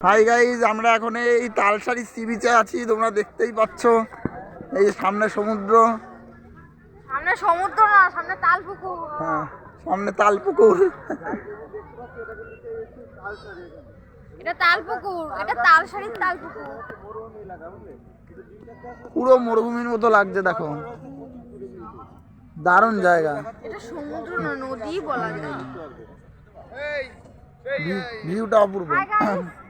Hi guys আমরা এখন এই তালসারি সি বিচে আছি তোমরা দেখতেই পাচ্ছ। এই সামনে সমুদ্র। সামনে সমুদ্র না সামনে তাল পুকুর হ্যাঁ সামনে তাল পুকুর এটা তাল পুকুর এটা তালসারির তাল পুকুর পুরো মরুভূমির মতো লাগছে দেখো। দারুণ জায়গা। এটা সমুদ্র না নদী বলা যায়। ভিউ- ভিউটা অপূর্ব।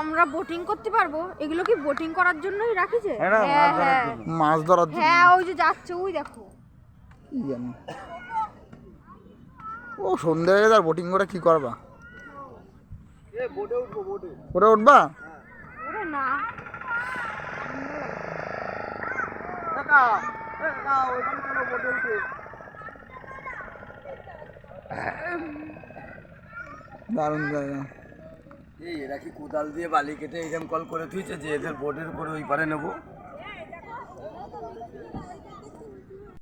আমরা বোটিং করতে পারব। এগুলো কি বোটিং করার জন্যই রাখিছে? এটা হ্যাঁ মাছ ধরার হ্যাঁ জন্য। মাছ ধরার জন্য। হ্যাঁ ওই যে যাচ্ছে ওই দেখো। ও সন্ধে হয়ে আর বোটিং করে কি করবা? করে উঠবা ওরে না। দারুণ জায়গা। এই, এরা কি কোদাল দিয়ে বালি কেটে এরকম কল করে তুইছে যে এদের বোর্ডের উপরে ওই পারে নেব?